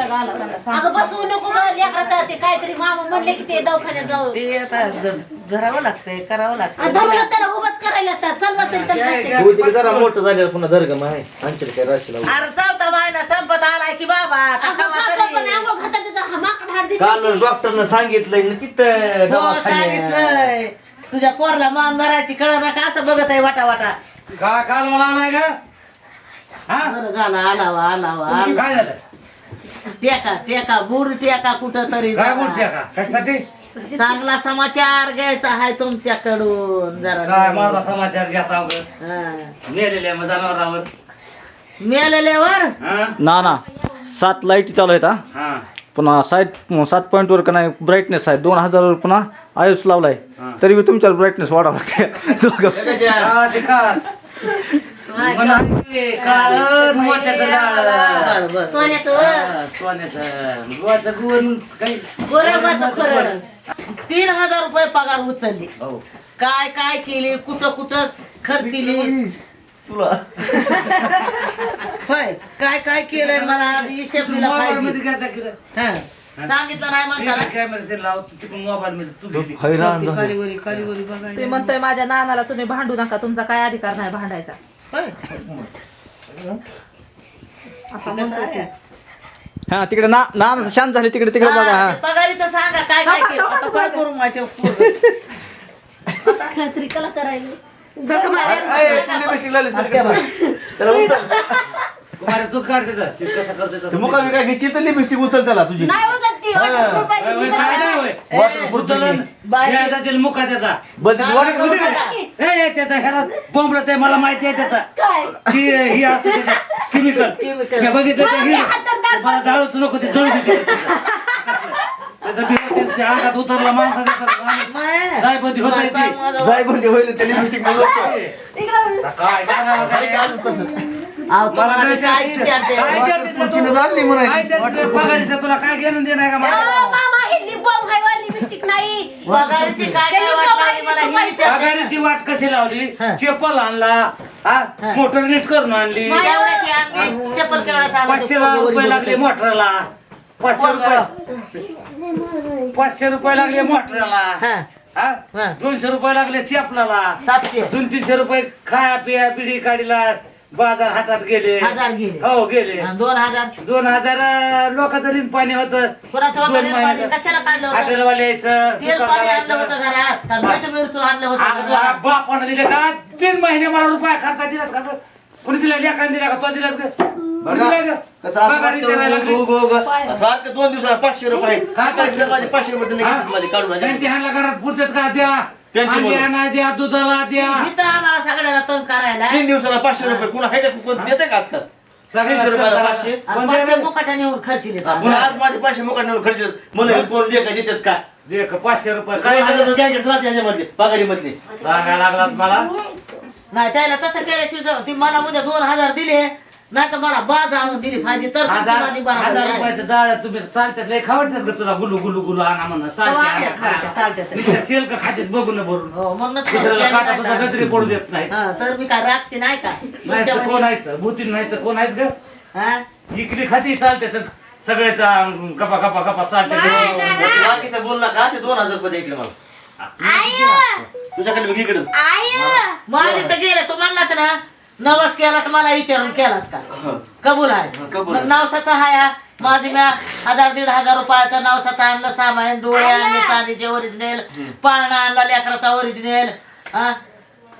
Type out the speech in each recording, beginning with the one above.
वैताग आला त्यांना सांग अगं बसवू नको ग लेकराचं ते काहीतरी मामा म्हणले की ते दवाखान्यात जाऊ. ते आता ध- धरावं लागतंय करावं लागतंय. धरूला त्याला उभाच करायला आता चलवा तरी त्याला नसते. तू तिकडे जरा मोठं झाल्यावर पुन्हा आहे काय राशी लावू अरे चौथा महिना संपत आलाय की बाबा आता अगं कवा जातो पण तरी. आंघोळ घालतात तिथं हा माकड हाड दिसते काल की. डॉक्टरनं सांगितलंय ना तिथं हो दवाखान्यात. सांगितलंय. तुझ्या पोरला मान धरायची कळ नका असं बघत आहे वाटा वाटा. का काल मला नाही का हा? बरं झालं आलावा आलावा आला काय झालं? टेका टेका बुड टेका कुठं तरी काय जरा. बोलते का कशासाठी? चांगला समाचार घ्यायचा आहे तुमच्याकडून काय जरा माझा समाचार घेता अगं? हा. मेलेल्या मग जनावरावर. मेलेल्यावर? हा? ना ना. सात लाइट चालू आहेत हा. हा. पुन्हा साईट सात पॉईंट वर का नाही ब्राईटनेस आहे. दोन हजार पुन्हा आयुष लावलाय. हा. तरी बी तुमच्यावर ब्राईटनेस वाढावं लागते दोघं. मोत्याचं झाड. बरं, बरं. सोन्याचं व, सोन्याचं. गुवाचं गुण काही गोरडबाचं खरं. तीन हजार रुपये पगार उचलली. हो. काय काय केली? कुठं कुठं खर्चिली? तुला. होय. काय काय केलंय मला आज हिशेब दिला पाहिजे? हा. सांगितलं नाही म्हणताना कॅमेरा ते लाव तू तिकडून मोबाईल मध्ये तू गेली. हैराण झालो. खालीवरी खालीवरी बघायला ते म्हणतोय माझ्या नानाला तुम्ही भांडू नका तुमचा काय अधिकार नाही भांडायचा. असं म्हणतोय ते. हा तिकडे ना ना शांत झाले तिकडे तिकडे बघा हा, हा ते पगारीचं सांगा काय काय केलं? आता काय करू माझ्या पोरं? खात्री कला करायला. कुमारी चूक काढते तर. ते कसं करते ते तसं. मुकामी काय घ्यायची तर लिपस्टिक उचल त्याला तुझी. नाही होत मुका त्याचा. त्याचा ह्याला मला माहिती आहे त्याचा. ही असते केमिकल बघितलं ही. मला जाळूच नको ते जळू त्याचं. अंगात उतरला माणसाच्या तर माणूस. माय. जायपती होत आहे ती. जाय कोणते होईल ते लिपस्टिक काय? काय? अहो, मला तुम्हाला नाही मी काय ते- विचारते काय विचारते तू? पुढची जाणली म्हणायची. काय विचारते? पगारीचं तुला काय घेणं देणं आहे का मला? अहो, मामा ही लिपम हाय वा लिपस्टिक नाही पगारीची काय काय त्यांनी वाट पगारी लागली मला ही सुपायचं. विचारते. पगारीची वाट कशी लावली हा. चेपल आणला हा हा. मोटर नीट करून आणली केवढ्याची आणली? चप्पल केवढ्याची आणली? पाचशे रुपये लागले मोटरला पाचशे रुपये पाचशे रुपये लागले मोटरला हा, हा हा. दोनशे रुपये लागले चेपलाला सातशे दोन तीनशे रुपये खाया पिया बिडी काढीला बाजार हातात गेले हजार गेले. हो गेले आणि दोन हजार दोन हजार लोकांचं ऋण पाणी होत कुणाचं होतं रे पाणी? कशाला काढलं होतं? हॉटेलवाले यायचं तेल पाणी आणलं होतं घरात का मीठ मिरचू आणलं होतं अगं, घरात? बापानं दिले का तीन महिने मला रुपया खर्च दिलास का कुणी दिला लेखाने दिला का तो दिलास का कुणी दिला का? कसं असं पगार विचारायला वाटतं, लागली. उग- उग- उग. सारखं दोन दिवसाला पाचशे रुपये. काय करायचं? माझे पाचशे रुपये त्यांनी हा? घेतले माझे काढून त्यांची. ह्यांना घरात पुरतात का द्या त्यांची अंडी बोला. आणा द्या दुधाला द्या. इथं आम्हाला सगळ्याला तंग करायला. तीन दिवसाला पाचशे रुपये. कुणा आहे का? कोण देते का आजकाल? तीनशे रुपयाला पाचशे. आणि पाचशे मुकाट्या नेऊन खर्चिले पुन्हा आज माझे पाचशे मुकाट खर्च हे कोण लेखा देतात का? देख पाचशे रुपये. काय देतात? द्यायचे राहते याच्यामधले पगारी मधले सांगायला लागलात मला? नाही त्याला तसं केल्याशिवाय जाऊ. ती मला उद्या दोन हजार दिले. नाही तर मला बाज आणून दिली पाहिजे तर हजार माझी हजार आहे. रुपयाचं जाळ तुम्ही चालतात लय खावडतात का तुला गुलू गुलू गुलू आणा चालत्यात. चालते शेल का खात्यात बघून भरून. हो, मग नक्की दुसऱ्याला केलं काटा सुद्धा नाही गजरी पडू देत नाही? हा, तर मी काय राक्षी नाही का? नाही तर कोण आहेत? भूतीन नाही तर कोण आहेत ग? हा? इकली खाती चालते सगळ्याचा गपा गपा गपा चालते बाकीचं बोल का? ते दोन हजार रुपये दे इकडे मला. तुझ्याकडे बघ इकडे. माझे तर गेले तू म्हणलाच ना नवस केलाच मला विचारून केलाच का? हं. कबूल आहे. हा, कबूल मग आहे. नवसाचा हाया माझी म्या हजार दीड हजार रुपयाचा नवसाचा आणलं सामान डोळे आणले चांदीचे ओरिजिनल पाळणा आणला लेकराचा ओरिजिनल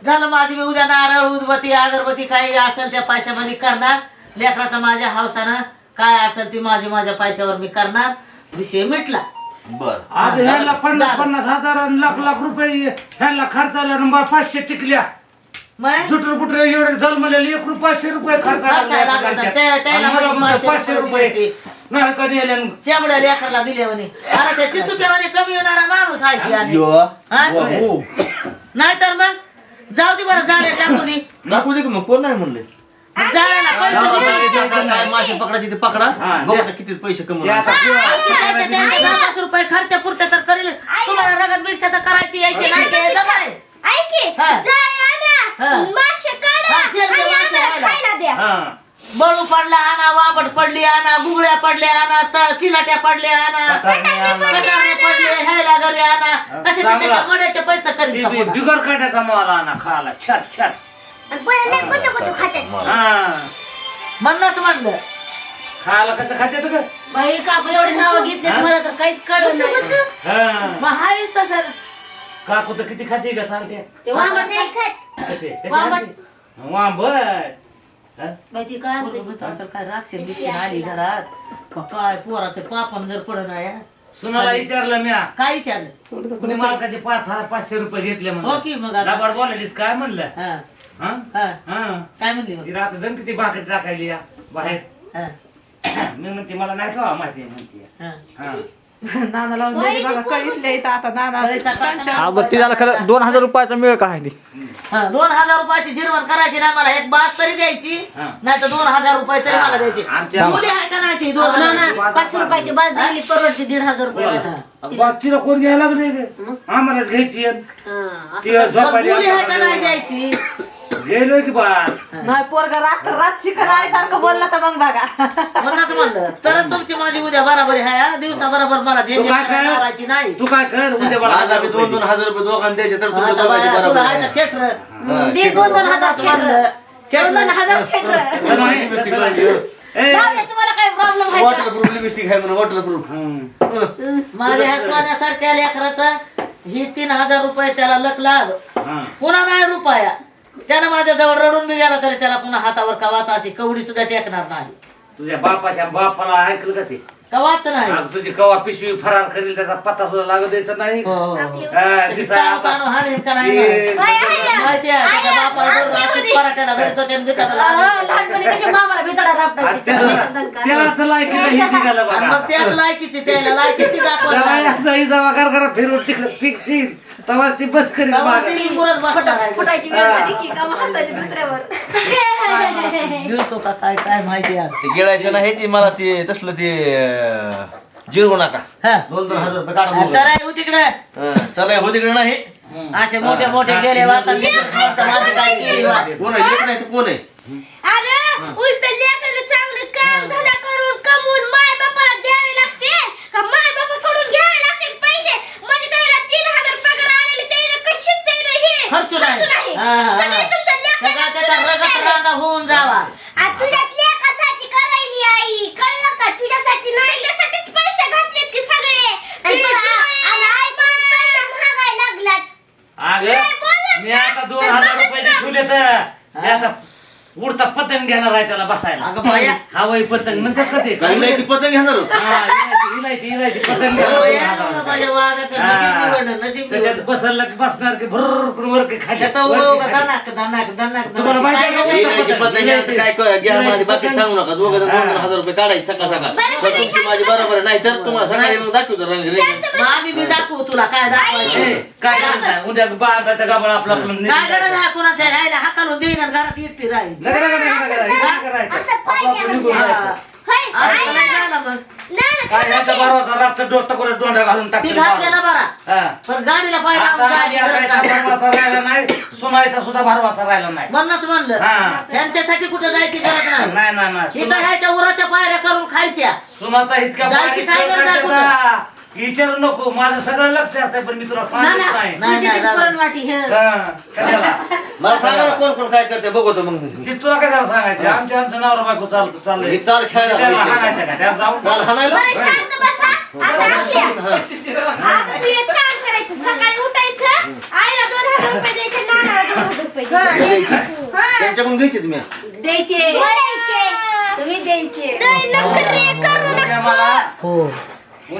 झालं माझी मी उद्या नारळ उदबत्ती अगरबत्ती काही असेल त्या पैशामध्ये करणार. लेकराचा माझ्या हौसानं काय असेल ती माझी माझ्या पैशावर मी करणार. विषय मिटला. बर. आज ह्याला पन्नास पन्नास हजार आणि लाख लाख रुपये ह्याला खर्चाला नंबर पाचशे टिकल्या. मग जुटर बुटर एवढे जन्मलेले एक रुपये पाचशे रुपये खर्च खर्चायला लागला तर त्या- त्याला आणि मला म्हणजे म्हणतो पाचशे रुपये रुपये नाही का नेले आणि शेवड्या लेकरला दिले म्हणे अरे त्या चिचुक्यामध्ये कमी येणारा माणूस आहे की आणि. यो हा? हो नाहीतर मग जाऊ दे बरं जाळे टाकून दाखवू दे की मग कोण नाही म्हणले जाळ्याला पैसे मासे पकडायचे ते पकडा हा, बघू द्या. आता किती पैसे ते आता द्यायचे, दहा लाख रुपये खर्च पुरते तर करेल तुम्हाला रगत भिक्षा तर करायची यायची नाही ते जमाय. ऐकी हा. जाळे आणा हा. मासे काढा हा, शेल के आणि मासे आम्हाला आणा. खायला द्या. हा. बळू पडला आणा वाबड पडली आणा गुगळ्या पडल्या आणा च- चिलाट्या पडल्या आणा कटारणे आणा. कटारे पडले ह्याला घरी आणा. कसे चांगला. त्याच्या मड्याचे पैसे ते करीत बी- का पुन्हा? बिगर काट्याचा माल आणा खायला. छाट छाट. हा. म्हणूनच म्हणलं. खायला कसं खाते का बाई काकू एवढे नाव घेतले मला तर काहीच कळलं नाही. हा. मग हाय तसं. काकू तर किती खाते का चालते? ते वांबट नाही खात. कसे? कसे वांबट. खाते? वांबट. हा? बाई ती काय असते? असं काय राक्षस बिक्षण आली घरात? का काय पोराचे पापन जर पडत आहे सुनाला विचारलं मी काय विचारलं? तुम्ही मालकाचे पाच हजार पाचशे रुपये घेतले हो म्हणून की मग आता. बोलायलीस काय म्हणलं? हा. हा? हा. हा. काय म्हणली मग? ती रात्र जण किती भाकरी टाकायली या बाहेर. हा. मी म्हणते मला नाही ठेवा माहिती आहे म्हणते. हा. हा. नाना लावून दिली बघा कळीतल्या इथं आता नाना हा बरं ती झालं खरं दोन हजार रुपयाचा मिळ का आहे हा, दोन हजार रुपयाची जिरवण करायची ना मला एक बास तरी द्यायची. हा. नाही तर दोन हजार रुपये तरी मला द्यायचे. आमच्या- मुली आहे का नाही ती दोन अहो, ना हजाराची? ना पाचशे रुपयाची बाज दिली परवडते दीड हजार रुपये राहतात. बस तिला कोण घ्यायला आम्हालाच घ्यायची. आहे. हा, असं ती झोपायली मुली आहे का नाही द्यायची? गेलोय की बस. नाही पोरगा रात रात आहे सारखं बोलला तर मग बघा. म्हणूनच म्हणलं तर तुमची माझी उद्या बराबरी आहे हा. दिवसा बरोबर मला तू झेंझेट काय कर? लावायची नाही. तू काय कर? उद्या मला बी दोन दोन हजार रुपये दोघांना द्यायचे तर तुमच्या आता दोघांची बाया, बरोबर तुला आहे. आहे. ना खेटर. दे दोन दोन हजार म्हणलं खेटर. दोन दोन हजार खेटर. तसं नाही, तसं नाही. ए, जाऊ दे, तुम्हाला काय प्रॉब्लेम आहे का? वॉटरप्रूफ लिपस्टिक आहे म्हणून वॉटरप्रूफ हं, माझ्या हसवाण्यासारख्या लेकराचा ही तीन हजार रुपये त्याला लक लाभ हं. पुन्हा नाही रुपया. त्यानं माझ्या जवळ रडून बी गेला तरी त्याला पुन्हा हातावर कवाच अशी कवडी सुद्धा टेकणार नाही. तुझ्या बापाच्या बापाला ऐकलं का ते? कवाच नाही. अगं तुझी कवा पिशवी फरार करेल त्याचा पत्ता सुद्धा लागू द्यायचा नाही? हो, हो, हो. हा, त्याची दिसा ताव आता- ताणू हाणीन का नाही माहिती? आहे त्याच्या बापाला पराठ्याला धरतो त्यानं बिचारा अहो, लागलं. लहानपणी कशी मामाला भितडा आणि रापटायची त्याला- दणका. त्यालाच लायकी नाही निघालं आणि बघा. मग त्याच लायकीची त्याला लायकीची कर करा फिरून तिकडे पिकतील. तेव्हा ती बस करीत तेव्हा. ती मुरत बसणार आहे. फुटायची वेळ झाली की का मग हसायची दुसऱ्यावर. गिळतो का काय काय माहिती आहे ते गिळायचं नाही ती मला ते तसलं ते अं, जिरवू नका. हा. दोन दोन हजार रुपये काढा हो तिकडे. हं, चला हो तिकडे नाही. असे मोठे मोठे गेले माझी काय केली. वा. कोण आहे? एक नाही तर कोण आहे? अरे उलट चांगलं काम धंदा करून कमवून माय बापाला द्यावे लागते. का माय घ्यावे लागते पैसे म्हणजे त्याला तीन हजार पगार आलेले त्याला कशीच त्याला हे खर्च नाही. नाही हा, हा, हा. सगळे तुमच्या सगळा त्याचा रगत रांगा होऊन जावा. तुझ्या लेकासाठी करायली आई. कळलं का? तुझ्यासाठी नाही. तुझ्यासाठीच पैसे घातलेत की सगळे. आणि आणि आई पण पैसे महागाय लागलाच अगं मी आता दोन हजार रुपयाचे ठेवले तर मी आता उडता पतंग घेणार आहे त्याला बसायला. अगं बाया. हवाई पतंग. म्हणतात का ते काही नाही ती पतंग घेणार होत. हा, इलायची इलायची इलायची पतंग घेणार बाया, दोन हजाराचं. माझ्या वाघाचं नशीब. निवडलं नशीब त्याच्यात निवडलं. बसलं की बसणार की भर करून वर की खाली. त्याचा वर उभं की खाली. दनाक दनाक दनाक तुम्हाला माहिती आहे का? काय इलायची करायचं? पतंग काय क- घ्या माझी बाकी सांगू नका. दोघं जण दोन दोन हजार रुपये काढायचे सकाळ सकाळ. तुमची माझी बरोबर आहे. नाही तर तुम्हाला सकाळी मग दाखवतो रंग रेग. मग आम्ही बी दाखवू तुला काय दाखवायचं? काय करताय? उद्या बांधाचा गाबळ आपला आपला काय गरज आहे कुणाच्या? ह्याला हाकालून देईन आणि घरात एकटी राहील. नका, नका, नका, नका, नका, करायचं. असं आपलं आपलं निघून. जायचं. होय आज नाही झालं मग नाही काय ह्याचा बरोबर रात्र डोट करून डोंडा घालून ती टाकते घातलेला बरा हा. पण गाडीला पाहिजे आता या कायचा भरवाचा राहिला नाही सुनायचा सुद्धा भरवाचा राहिला नाही म्हणूनच म्हणलं हा. त्यांच्यासाठी कुठे जायची गरज नाही नाही नाही नाही इथं ह्याच्या उराच्या पायऱ्या करून खायच्या सुनाता इतक्या जायची बारीक काय गरज आहे ना. विचारू नको माझं सगळं लक्ष असतंय पण मी तुला ना नाही. नाही, हे. हा, कशाला? मला सांगा ना कोण कोण काय करते बघतो मग ती तुला कशाला सांगायचं? आमच्या आमचं नवरा बायको चालत चाललंय. ही चाल खेळायला त्याला पाहिजे. हाणायचं का? त्याला जाऊन चाल हाणायला बरं शांत बसा. आता आटल्या आता तू एक काम करायचं. सकाळी उठायचं आईला दोन हजार रुपये द्यायचे नानाला दोन हजार रुपये द्यायचे. हा. त्यांच्याकडून घ्यायचे तुम्ही द्यायचे. तुम्ही द्यायचे. लय नखरे करू उद्या नको. मला हो. मी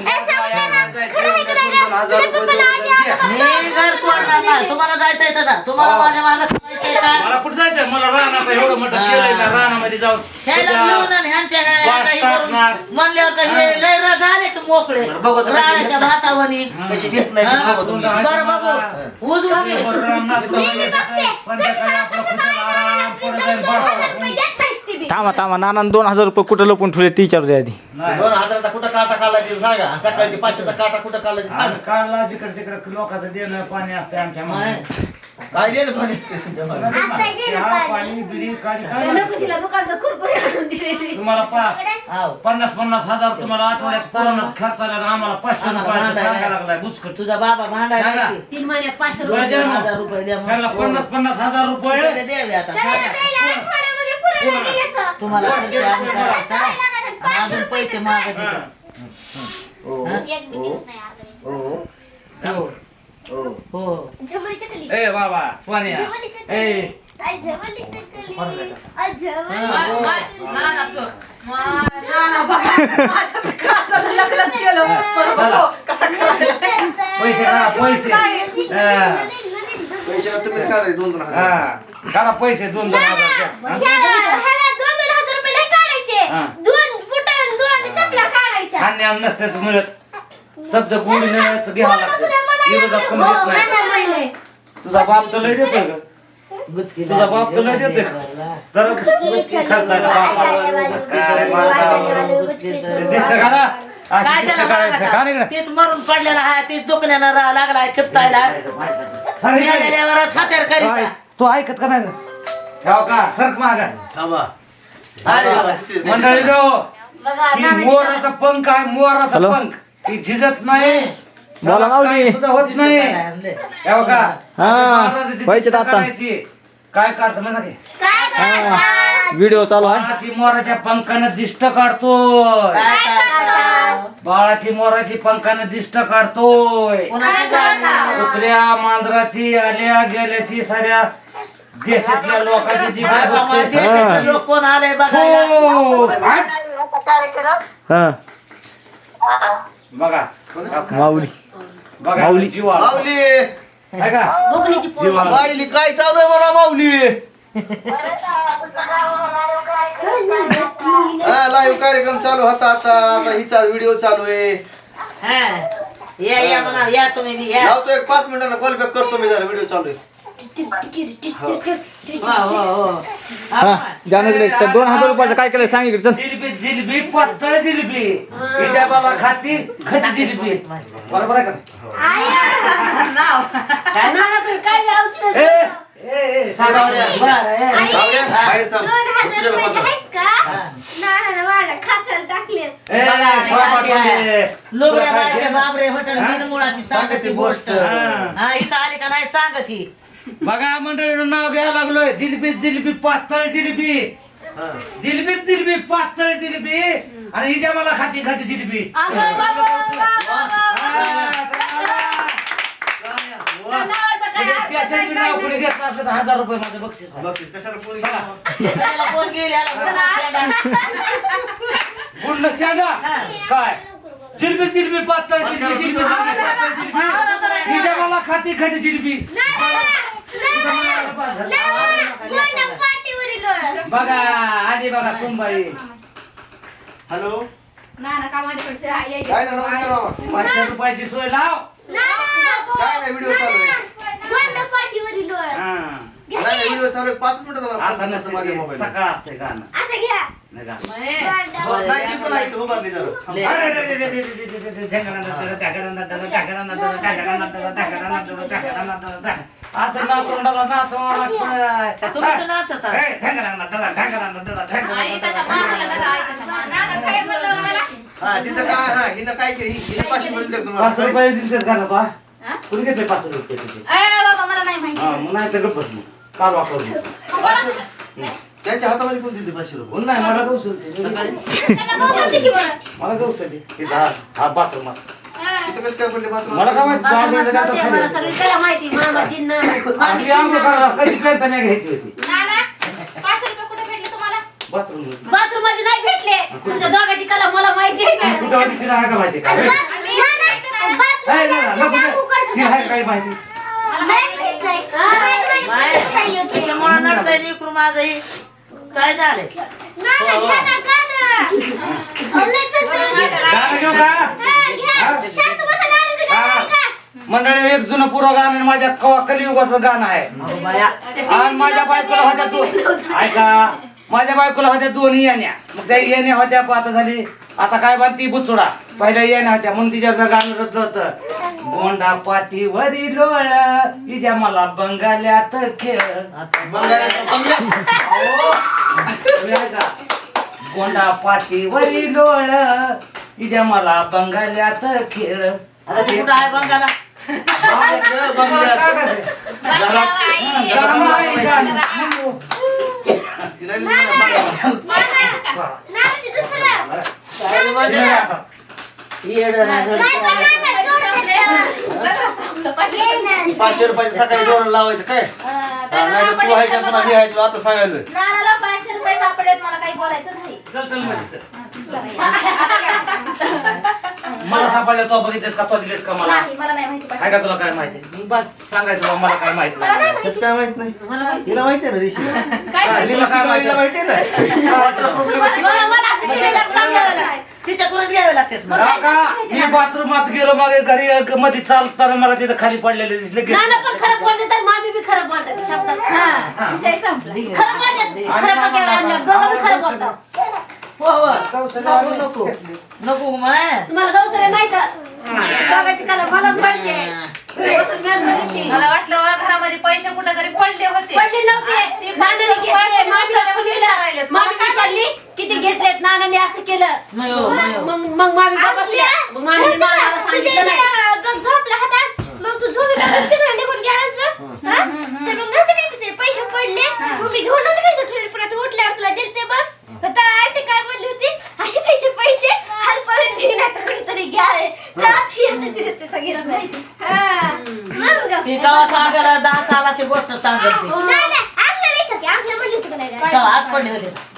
घर सोडणार नाही तुम्हाला जायचंय तसा तुम्हाला हो. माझ्या मागे सोडायचंय का मला कुठं जायचं मला रानात एवढं मोठं हा. केलंय ना रानामध्ये जाऊन ह्याला घेऊन आणि ह्यांच्या ह्या- वास काही करून टाकणार. म्हणल्यावर तर हे लय र- झाले की मोकळे बरं, बघू आता कशी रानाच्या घेतलं. भातावनी कशी घेत नाही ते बघतो तुम्ही बरं बाबू उजवून घे. संध्याकाळी आपलं खुशाल आराम परत जाईल दोन हजार बाळा. रुपये देत नाहीस ती बी. थांबा थांबा नाना दोन हजार रुपये कुठं लपून ठेवले ती विचारू द्या आधी नाही. दोन हजाराचा कुठं काटा काढला ते सांगा आणि सकाळची पाचशेचा काटा कुठं काढला ते आणि सांगा काढला जिकडे तिकडे लोकांचं देणं पाणी असते आमच्या मागे. काय दे ना पाणी तुमच्या मागे. असतंय गेलं चहा, पाणी. पाणी बिडी काढी काय नको तिला दुकानचं कुरकुरे आणून दिलेली तुम्हाला पा आव. पन्नास पन्नास हजार तुम्हाला आठवड्यात पूर्ण आणि आम्हाला पाचशे आम्हाला रुपयाचं भांडायला. सांगायला लागलाय बुसकट तुझा बाबा भांडायला सांगा. की. तीन महिन्यात पाचशे डोळे रुपये द्या ना. हजार रुपये द्या त्याला मग. पन्नास पन्नास हजार रुपये रुपये द्यावे आता त्याला सांगा. पहिल्या आठवड्यामध्ये तुम्हाला तुम्हाला अजून पैसे मागत होते. हो? हो. ए बाबा सोन्या. ए. पैसे करा पैसे. पैशाला तुम्हीच काढायचे दोन दोन हजार. हा काढा पैसे दोन दोन हजार द्या. हा? हा. धान्य आणि नसण्याचं मिळत. शब्द गोडीनच घ्यावा लागतो. विरोधात कोण घेत नाही म्हणजे तुझा बाप तर लय देतोय ग. तुझा बाप तर लय देतोय. तर खर्चाला बापाला दिसतं का ना? असं काय का? का नाही का? तेच मरून पडलेला आहे तेच दुखण्यानं राहा लागलाय खिपतायला अरे, मिळालेल्यावरच हात्यार काय? करीता तू ऐकत का नाही ठेव का सरक मागा थांबा अरे बाबा. मंडळी ही मोराचा पंख आहे मोराचा हॅलो? पंख ती झिजत नाही बोला माऊली. काही सुद्धा होत नाही आणले. हा, महाराजाची आता. करायची. काय काढतं म्हणा की काय? व्हिडिओ चालू आहे बाळाची मोराच्या पंखानं दिष्ट काढतोय? बाळाची मोराची पंखानं दिष्ट काढतोय? कुत्र्या मांजराची आल्या गेल्याची साऱ्या देशातल्या लोकांची जी काय हा. लोक कोण आले बघायला हो. काय? हा बघा माऊली बघा माऊली. जीवा माऊली आहे का बघणीची पोळी माऊली काय चालू आहे मला माऊली हा लाईव्ह कार्यक्रम चालू होता आता. आता हिचा व्हिडिओ चालू आहे. हा. या या म्हणा या तुम्ही बी या. लावतो एक पाच मिनिटांना कॉल बॅक करतो मी जरा व्हिडिओ चालू आहे. हो हो हो. हा जाणं तर दोन हजार रुपयाचं काय केलं सांगितलं चल. जिलबी जिलबी पातळ जिलबी. तिच्या बाबा खाती खट जिलबी. बरोबर आहे का काय? ए हॉटेल गोष्ट. हा इथं आली का नाही? बघा मंडळीनं नाव घ्यायला लागलोय. जिलबी जिलबी पातळ जिलबी. जिलबी जिलबी पातळ जिलबी. आणि हिच्या मला खाती खाती जिलबी. कोणी नाही. घेतलं असलं तर हजार रुपये माझं बक्षीस आहे. बघतीस कशाला पोरी त्याला कोण गेली कुठलं शेंगा काय? जिलबी जिलबी पातळ जिलबी मला खाती खाती जिलबी. बघा आधी बघा सोमबाई. हॅलो. काय ना नमस्कार बाबा. पाचशे रुपयाची सोय लाव. काय नाही व्हिडिओ चालू आहे. दोन पाठीवरील ओळख. हा. नाही नाही व्हिडिओ चालू आहे पाच मिनिटं आता नसते माझ्या. मोबाईल सकाळ असते गाणं आता घ्या नाही गाणं. नाही ती पण आहे उभारली जरा. अरे, असं तुम्ही तर नाचत आहात. ए. नाना काय म्हणलं मला हा तिथं काय हा हिनं काय केलं हिनं पाचशे बोलले पाच तुम्हाला रुपये दिलतेस का रे बा? हा? कुणी घेतले पाच रुपये तिथे? नाही माहिती. हा, मग नाही तर गप्पच मग. काल वापर मग. त्यांच्या हातामध्ये कोण दिले पाचशे रुपये? कोण? नाही, मला गौसली. त्याला गवसाची की बरं मला गौसली. तिथं हा- हा बाथरूमात. तिथं कसं काय पडले बाथरूम? मला काय माहीत, बाथरूमात बाथरूमात नव्हते, मला खाली. सगळी त्याला माहिती. मामाची ना आम्ही आंघोळ करायला कधी पेंट नाही घ्यायची होती. नाना पाचशे रुपये कुठे भेटले तुम्हाला? बाथरूम बाथरूममध्ये नाही भेटले. तुमच्या दोघांची कला मला माहिती आहे कुठं का? होती तिला माहिती आणि हे, बा- त्या ते. आहे काय माहिती. काय मंडळी एक जुनं पुरं गाणं आणि माझ्या कवा कलियुगाचं गाणं आहे. आणि माझ्या बायकोला होत्या दोन. ऐका माझ्या बायकोला होत्या दोन येण्या. मग त्या येण्या होत्या आता झाली आता काय बांधती बुचुडा? पहिल्या येण्या होत्या म्हणून तिच्यावर मी गाणं रचलं होतं. गोंडा पाठीवरी लोळ तिच्या मला बंगाल्यात खेळ. बंगाल्यात बंगल्या. अहो, तुम्ही ऐका. गोंडा पाठीवरी लोळ तिच्या मला बंगाल्यात खेळ. आता ते कुठं आहे बंगाला? तिला. नाही ते दुसरं येडं नाही, काय धड पण नाही. नाही जोडते ये ना. पाचशे रुपयाचे सकाळी दोन लावायचं काय? नाही तर तू आहे पुन्हा मी आहे तुला आता सांगायला नानाला पाचशे रुपये सापडेल मला काही बोलायचं नाही. चल चलमध्ये चल. मला सापडलं तो बघितलेस का तो दिलेस का मला? नाही मला नाही माहिती पाचशे. काय का तुला काय माहिती? मी बस सांगायचं बा, मला काय माहीत नाही कसं काय माहीत नाही? मला माहिती. तिला माहिती आहे ना ऋषी. काय? माहिती? तिला माहिती? माहिती आहे ना? मला मला असं. तिच्याकडूनच घ्यावे लागतात मग. हा का? मी बाथरूमात गेलो मग घरी अ, मध्ये चालताना मला तिथं खाली पडलेले दिसले की- नाना पण खरं बोलते तर मामी बी खरं बोलतात शब्दात हा विषय संपला. खरं बोलतात खरं पक्यावर आणलं दोघं बी खरं बोलतात. हो हो. नको नको. नको माय तुम्हाला गवसरे नाही का दोघांची कला मलाच माहिती आहे. बसून मॅच बघितली. मला वाटलं वा घरामध्ये पैसे कुठे तरी पडले होते. पडले नव्हते. नानाने घेतले मामीला फुलविलं. मामी विचारली? किती घेतलेत नानाने असं केलं? हो, हो. मग मग मामी बसल्या. मग मामीने मामाला तुझ्या सांगितलं नाही. झोपला हातात मग तू झोपला तिकडे निघून गेलास बघ. हा? तर मग नव्हतं काय तुझे पैसे पडले. मग मी घेऊन नव्हतं काय तुझे पण आता उठल्यावर तुला दिलते बघ. तर आंटी काय म्हणली होती? त्याचे पैसे. हर पळून घेईन आता कोणीतरी घ्यावे. तर आता येतं तिथे त्याचा गेला हा. मग ती गावा सांगायला दहा सालाची गोष्ट सांगत ती. नाही नाही. आपल्या लक्षात आहे, आपल्या म्हणली होती का नाही काय? तेव्हा आज पडले होते.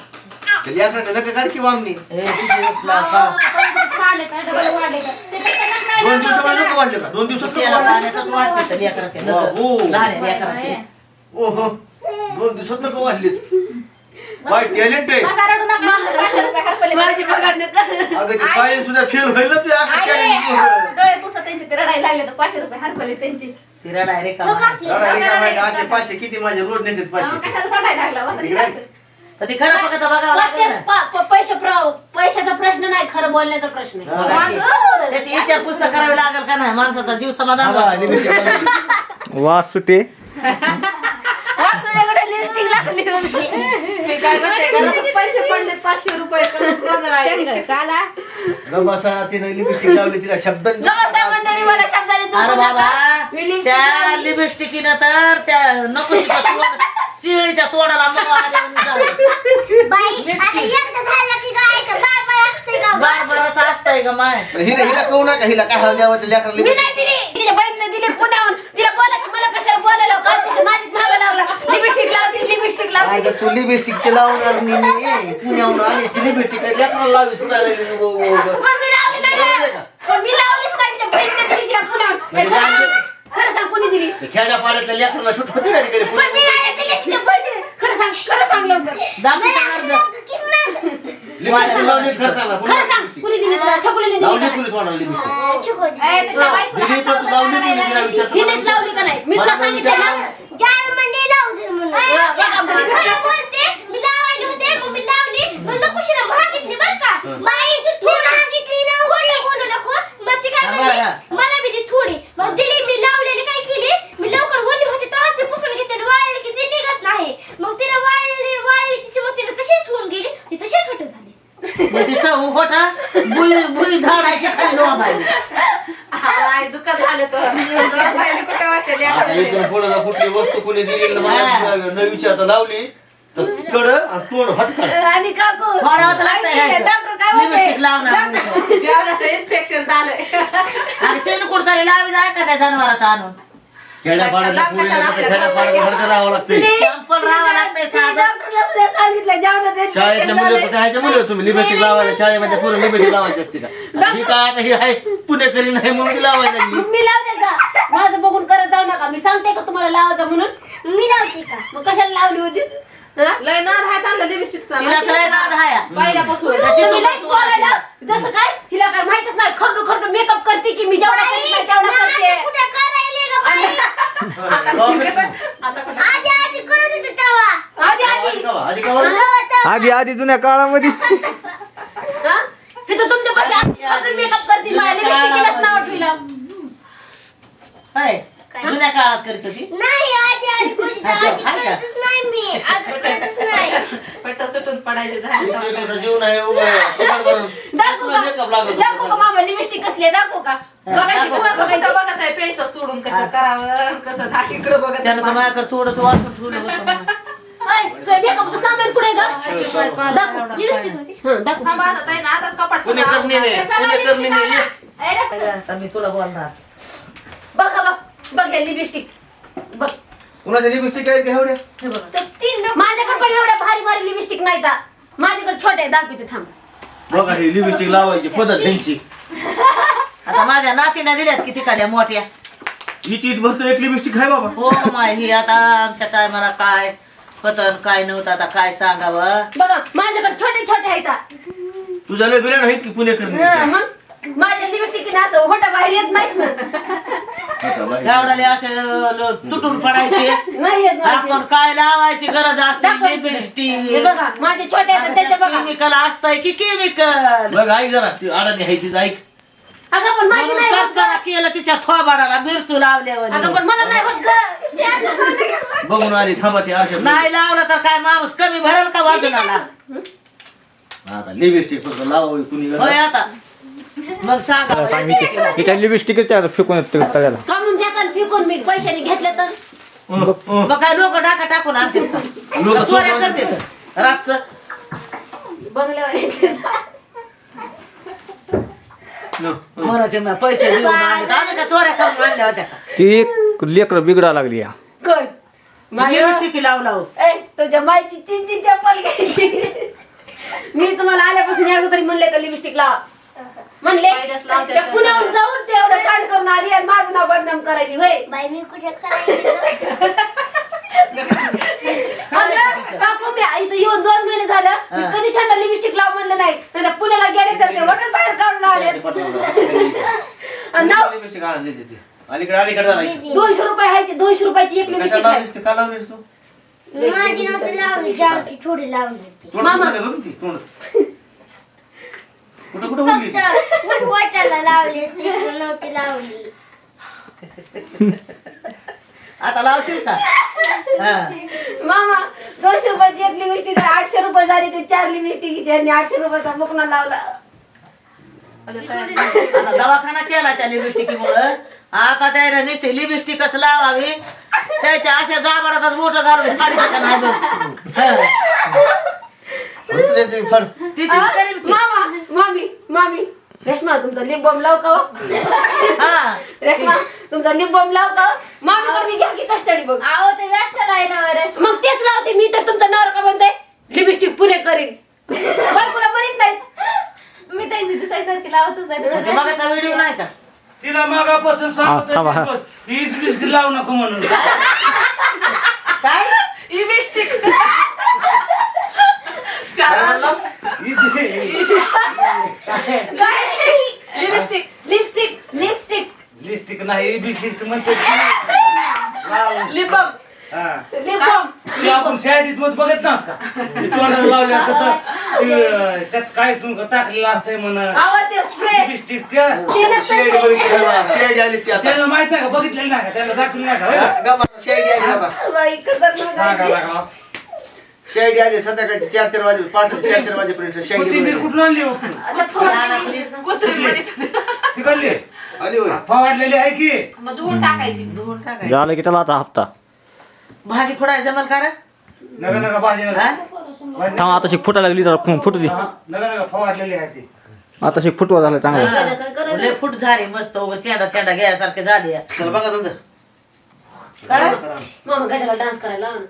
लेकराचं नका काढ की वामनी? हे? काढले का? डबल वाढले का? ते कसं दोन नको वाढले का? दोन दिवसात नको वाढले? ओहो. दोन दिवसात नको वाढलेत वाईट टॅलेंट आहे. माझा रडू नका. पाचशे रुपये हरपले माझी अगं ते सायन्स सुद्धा फेल होईल ना तुझ्या टॅलेंट डोळे पुसत त्यांचे ते रडायला लागले तर पाचशे रुपये हरपले त्यांची. तिला डायरेक्ट हो का? असे पाचशे किती माझे रोड नेतात पाचशे? कशाला रडायला लागला? बसा ती खरं फक्त बघावं पैसे लागेल ना. प- प- पैसे प्र- पैशाचा प्रश्न नाही खरं बोलण्याचा प्रश्न आहे. की. त्याची करावी लागेल का नाही माणसाचा जीव समाधान. वास सुटे वासुदेवाकडे lipstick लागली होती. मी काय म्हणते घरात पैसे पडले पाचशे रुपये परत गोंधळ आहे. शेंग, काला. गबासा तिने लिपस्टिक लावली तिला शब्द मंडळी मला शब्दाने दुखू अरे नका. बाबा मी lipstick त्या लावली. लिपस्टिकीनं तर त्या नको शिळीच्या तोंडाला झालं. बाई आता एकदा झालं की काय का बाय बाय असते का? बार बाराचं असतंय ग माय? हिला हिला कळू नका हिला काय हाल द्यावं लेकरा मी नाही दिली. तिच्या बहिणीने दिली पुण्याहून. तिला बोला की मला कशाला बोलायला काल माझीच मागं लागला. लिपस्टिक लावली लिपस्टिक लावली अगं तू लिपस्टिकचे लावून आली मी. पुण्याहून आली ती लिपस्टिक लेकराला लावी सुटायला लागली. गो- गो- गो. पण मी लावली नाही. ना. पण मी लावलीच नाही तिच्या बहिणीने दिली तिला पुण्याहून. खरं सांग कोणी दिली? खेड्या पाड्यातल्या लेकराला शूट होते का तिकडे पण मी नाही दिली तिच्या बहिणीने खरं सांग खरं सांग लवकर. दाखवते अर्ध. लिपस्टिक लावली खरं सांग ना, खरं सांग पुन्हा कुणी दिली तुला? छकुलीने दिली लावली का कुणी तोंडाला लिपस्टिक ए, त्याच्या बायकोला दिली पण तू लावली कुणी तिला विचारतो? हिनेच लावली का नाही? मी तुला मला सांगितलं ना म्हणून. हा, बघा, बघा. मी खरं बोलते मी लावायला होते मग मी लावली मग नकोशीला मागितली बरं का बाई तू थोडी मागितली ना थोडी बोलू नको मग ती काय हा, म्हणली बरं. मला बी ती थोडी मग दिली मी लावलेली काय केली मी लवकर ओली होती तेव्हाच ती पुसून घेते आणि वाळली की ती निघत नाही मग तिने वाळली वाळली तिची मग तिने तशीच होऊन गेली ती तशीच होट झाली मग तिचं उभोटा बुई बुई झाडाच्या खाली लोंबायली. आई दुःख झाले तर पहिले कुठे वाटेल आता याचं. इथून पुढे जर कुठली वस्तू कोणी दिली ना मला न विचारता लावली तर कड आणि तोंड हटकड आणि काकू वाढावंच लागतंय. डॉक्टर काय म्हणते लिपस्टिक लावणार म्हणून. जेवणाचं इन्फेक्शन झालंय आणि शेण कुठतरी लावी जाय का त्या जनावराचा आणून खेड्या पाड्यातल्या पुरीला कसं खेड्या पाड्यात हरकत राहावं लागतंय शॅम्पल राहावं लागतंय साधं. डॉक्टरला सुद्धा सांगितलं जेवणाचं शाळेतल्या मुलं होते ह्याच्या मुलं होते तुम्ही लिपस्टिक लावायला शाळेमध्ये पूर्ण लिपस्टिक लावायची असते का? ही काय आता ही आहे? पुणेकरी नाही म्हणून ती लावायला लागली. मी लावते का माझं बघून करत जाऊ नका. मी सांगते का तुम्हाला लावायचं म्हणून? मी लावते का? मग कशाला लावली होती? हा? लय नाद हात आणलं लिपस्टिकचा तिला लय नाद हाया. पहिल्यापासून. त्याची तुम्ही तुला लईच बोलायला जसं काय हिला काय माहितच नाही. खरडू खरडू मेकअप करते की मी जेवढा करते नाही तेवढा करते. आता कुठे? आधी आधी करत जुन्या काळामध्ये. हा? हे तर मेकअप माझ्या लिपस्टिकलाच नाव ठेवलं. होय. जुन्या काळात करीत होती? नाही कोणी? करतच नाही मी. आजी करतच नाही. पट्ट सुटून पडायचे एक झाले दिवसाचा जीवन आहे उभं फुकट भरून. दाखवू तुला makeup का लागत दाखवू का होता. मामा लिपस्टिक कसली दाखवू का? बघायची दाखव, बघायची. बघत आहे प्यायचं सोडून कसं करावं कसं दहा इकडं बघत त्यानं तर आहे. माझ्याकडे थोडं वाचून ठेवलं होतं म्हणून. ओय, तुझ्या मेकअपचं सामान कुठे आहे का दाखव. लिपस्टिक होती. हं, दाखव. थांबा आता ताई ना आताच कपाट पुणे सगळं करणे नाही कसा पुणे करणे lipstick नाही. आणा? ए, दाखव. आता मी तुला बोलणार. बघ बघ. बघ हे लिपस्टिक बघ. कुणाच्या लिपस्टिक आहेत का एवढ्या? हे बघ. तर तीन माझ्याकडे पण एवढ्या भारी भारी लिपस्टिक नाही का माझ्याकडे छोटे आहे, दाखवते थांब. बघा ही लिपस्टिक लावायची पद्धत त्यांची. आता माझ्या नातीने दिल्यात किती काड्या मोठ्या. इथे इथं भरतो एक लिपस्टिक आहे बाबा. हो माय ही आता आमच्या टायमाला काय पतन काय नव्हतं आता काय सांगावं? बघा माझ्याकडे छोटे छोटे आहेत हा. तुझ्या लय बिर्याणी आहेत की पुणे करणे हं, मग? माझ्या लिपस्टिक असं होटा बाहेर येत नाहीत ना. एवढाले असे ल- तुटून पडायचे. नाही येत माझे. आपण काय लावायची गरज असते इकडे. हे लिपस्टिक बघा माझे छोटे आहेत त्याच्या बघा. केमिकल असतंय की केमिकल बघ ऐक जरा ती अडाणी आहे तीच ऐक. अगं पण माझी नाही होत जरा गं. केलं तिच्या थोबाडाला मिरचू लावल्यावर. अगं पण मला नाही होत गं. बघून आली थांबा ती नाही लावलं तर काय माणूस कमी भरेल का वाजनाला आता लिपस्टिक फक्त लावावी कुणी होय आता. मग सांगा. सांग लिपस्टिकच फेकून येत काढून देतात फेकून मी पैशाने घेतले तर. मग काय लोक डाका टाकून आणते? लोकं चोऱ्या करते रातच. बंगल्यावर येते. मग पैसे देऊन आणले. आम्ही का चोऱ्या करून आणल्या होत्या? का ती लेकर बिघडा लागली या. कोण? माझ्या लिपस्टिक लावला हो. ए तुझ्या मायची चिंची चप्पल घ्यायची. मी तुम्हाला आल्यापासून एकदा तरी म्हणले का लिपस्टिक लावा. म्हणले पहिलेच लावते त्या पुण्याहून जाऊन ते एवढं कांड करून आली आणि माझं नाव बदनाम करायची होय. बाई मी कुठे करायचं? अगं, काकू मी इथं येऊन दोन महिने झालं मी हा. कधी छान लिपस्टिक लाव म्हणलं नाही. पुण्याला गेले तर ते हॉटेल बाहेर काढून आले आणि नाव अलीकडे अलीकडे. दोनशे रुपये ह्याची दोनशे रुपयाची एक कशाला लिपस्टिक आहे? लावलीस ती? का लावलीस तू? माझी नव्हती लावली जामची थोडी लावली होती. तोंड मामा. कुठं बघ ती, तोंड. कुठं कुठं उडली फक्त लावली नव्हती लावली. आता लावशील का? हा. मामा दोनशे रुपयाची एक लिपस्टिक आहे आठशे रुपये झाली ते चार लिपस्टिकची आणि आठशे रुपयाचा बुकना लावला. आता दवाखाना केला त्या लिपस्टिकीमुळं. आता त्याला नुसती लिपस्टिकच लावावी. त्याच्या अशा जाबडातच मोठं घालून काढायचं का नाही बघ हा. मी फड तिची. मामा रेश्मा तुमचा लिप बॉम्ब लाव का हो? हा. रेश्मा तुमचा लिप बॉम्ब लाव का हो? मामी मामी घ्या की कस्टडी बघ. आहो ते व्यस्त आहे ना रेश्मा मग तेच लावते मी तर तुमचा नवरा का म्हणते लिपस्टिक पुणे करीन. बायकोला म्हणत नाही मी त्यांची दिसायसारखी लावतच ते मागाचा व्हिडिओ नाही. का? तिला मागापासून हा, थांबा, हा. सांगतो ही लिपस्टिक लावू नको म्हणून. काय? लिपस्टिक चार लिपस्टिक. लिपस्टिक लिपस्टिक लिपस्टिक नाही लिपस्टिक म्हणते लिपम. हा. ती आपण शाळेत मग बघत नात का? ती तोंडाला लावल्या तसं. ते, त्यात काय तुमचं टाकलेलं असतंय म्हण. आवाज ते. स्प्रे लिपस्टिक शेड शेड आली ती आता. त्याला माहीत नाही का? बघितलेलं नाही का? त्याला दाखवलं नाही का? होय ना? हा, गप्पा, शेड आली बाबा बाई खतरनाक सांगा आहे. लागा. शेड आली संध्याकाळी चार चार वाजे पाठ चार चार वाजेपर्यंत शेड कोथिंबीर कुठून आणली हो? आता फवारणी. कुत्री म्हणत तिकडली? आली होय. फवारलेली आहे की? मग धुवून टाकायची. धुवून टाकायचं. झालं की त्याला आता हप्ता. भाजी खोडायचं जमल का रे? नका नका भाजी नका. हा? भाजी थांब आता शिक फुटा लागली तर फुटू दे. हा, नका नका फवारलेली आहे ती. आता शिक फुटवा झाला चांगला? लय फूट झाली मस्त शेंडा शेंडा घ्यायसारखे झाली चला बघा धंदा काय? मामा गजाला डान्स करायला लाव ना.